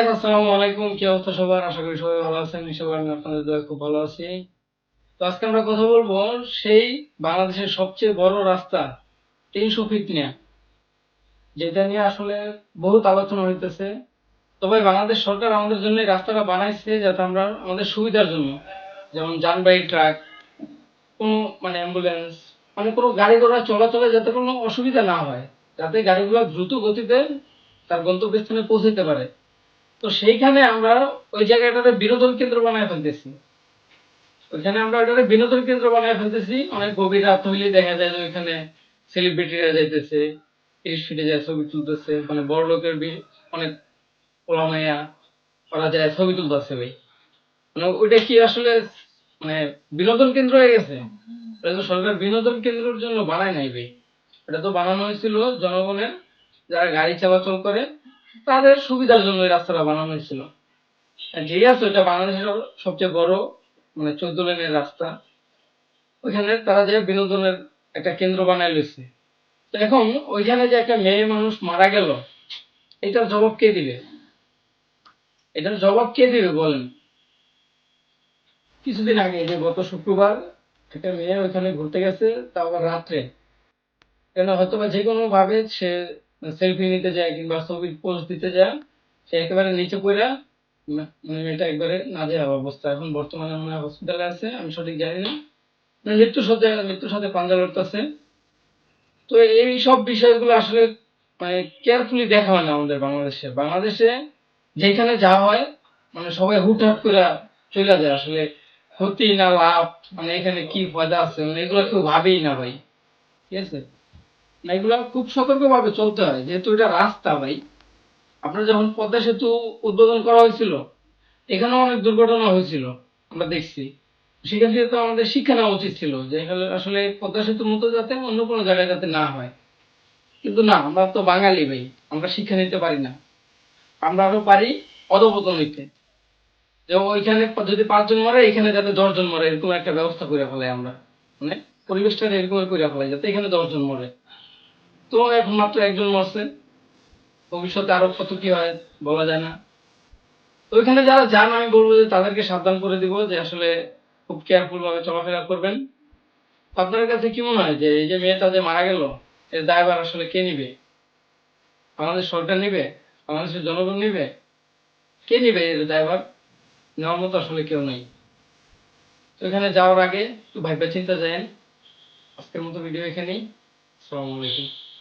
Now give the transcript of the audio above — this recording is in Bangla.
আসসালামু আলাইকুম। কি অবস্থা সবার? আশা করি সবাই ভালো আছেন। সবাই আমি আপনাদের দয়া খুব ভালো আছি। তো আজকে আমরা কথা বলব সেই বাংলাদেশের সবচেয়ে বড় রাস্তা, তিনশো ফিট নিয়ে, যেটা নিয়ে আসলে বহুত আলোচনা হইতেছে। তবে বাংলাদেশ সরকার আমাদের জন্য এই রাস্তাটা বানাইছে যাতে আমরা আমাদের সুবিধার জন্য, যেমন যানবাহী ট্রাক, কোনো মানে অ্যাম্বুলেন্স মানে কোনো গাড়ি ঘোড়া চলাচলে যাতে কোনো অসুবিধা না হয়, যাতে গাড়িগুলো দ্রুত গতিতে তার গন্তব্যস্থানে পৌঁছাতে পারে। তো সেইখানে আমরা ওই জায়গাটাতে বিনোদন কেন্দ্র বানায় ফেলতেছি। ওইখানে আমরা ওইটাতে বিনোদন কেন্দ্র বানায় ফেলতেছি। অনেক গভীর রাত হইলে দেখা যায় যে ওইখানে সেলিব্রিটিরা যাইতেছে যায় ছবি তুলতেছে মানে বড় লোকের অনেক ওলামাইয়া ওরা যায় ছবি তুলতেছে ভাই। মানে ওইটা কি আসলে মানে বিনোদন কেন্দ্র হয়ে গেছে? তো সরকার বিনোদন কেন্দ্রের জন্য বানায় নাই ভাই। এটা তো বানানো হয়েছিল জনগণের, যারা গাড়ি চলাচল করে তাদের সুবিধার জন্য এই রাস্তাটা বানানো হয়েছিল। যেই আছে ওটা বাংলাদেশের সবচেয়ে বড় মানে চোদ্দ লেনের রাস্তা। ওইখানে তারা যে বিনোদনের একটা কেন্দ্র বানায় লইছে। তো এখন ওইখানে যে একটা মেয়ে মানুষ মারা গেল, এটার জবাব কে দিবে? এটার জবাব কে দিবে বলেন? কিছুদিন আগে যে গত শুক্রবার একটা মেয়ে ওইখানে ঘুরতে গেছে, তাও আবার রাত্রে। কেন হয়তো বা যে কোনো ভাবে সে সেলফি নিতে যায় কিংবা ছবি পোস্ট দিতে যায়, সে একেবারে নিচে পড়া মানে মেয়েটা একবারে না নাজেহাল অবস্থা। এখন বর্তমানে মনে হয় হসপিটালে আছে, আমি সঠিক জানি না। মৃত্যুর সাথে মৃত্যুর সাথে পাঞ্জা লড়তেছে তো এই সব বিষয়গুলো আসলে মানে কেয়ারফুলি দেখা হয় না আমাদের বাংলাদেশে। বাংলাদেশে যেখানে যা হয় মানে সবাই হুটহাট করে চলে যায়। আসলে ক্ষতি না লাভ মানে এখানে কি ফায়দা আছে? মানে এগুলো কেউ ভাবেই না ভাই। ঠিক আছে? এগুলো খুব সতর্ক ভাবে চলতে হয়, যেহেতু এটা রাস্তা ভাই। আপনার যখন পদ্মা সেতু উদ্বোধন করা হয়েছিল, এখানেও অনেক দুর্ঘটনা হয়েছিল, আমরা দেখছি। সেখান থেকে তো আমাদের শিক্ষা নেওয়া উচিত ছিল, যে আসলে পদ্মা সেতুর মতো যাতে অন্য কোনো জায়গায় যাতে না হয়। কিন্তু না, আমরা তো বাঙালি ভাই, আমরা শিক্ষা নিতে পারি না। আমরা আরও পারি অধপতন নিতে। যে ওইখানে যদি পাঁচজন মরে, এখানে যাতে দশজন মরে, এরকম একটা ব্যবস্থা করে ফেলাই আমরা। মানে পরিবেশটা এরকম করে ফেলাই, যাতে এখানে দশজন মরে। তো এখন মাত্র একজন মরছে। ভবিষ্যতে আরও কত কি হয় বলা যায় না। ওইখানে যারা যান আমি বলব যে তাদেরকে সাবধান করে দিব যে আসলে খুব কেয়ারফুল ভাবে চলাফেরা করবেন। আপনার কাছে কি মনে হয় যে এই যে মেয়েটা যে মারা গেল, এর দায়ভার আসলে কে নিবে? বাংলাদেশ সরকার নিবে? বাংলাদেশের জনগণ নিবে? কে নিবে এর দায়ভার? নেওয়ার মতো আসলে কেউ নেই। তো এখানে যাওয়ার আগে একটু ভাইবা চিন্তা যায় আজকের মতো ভিডিও এখানেই। আসসালামু আলাইকুম।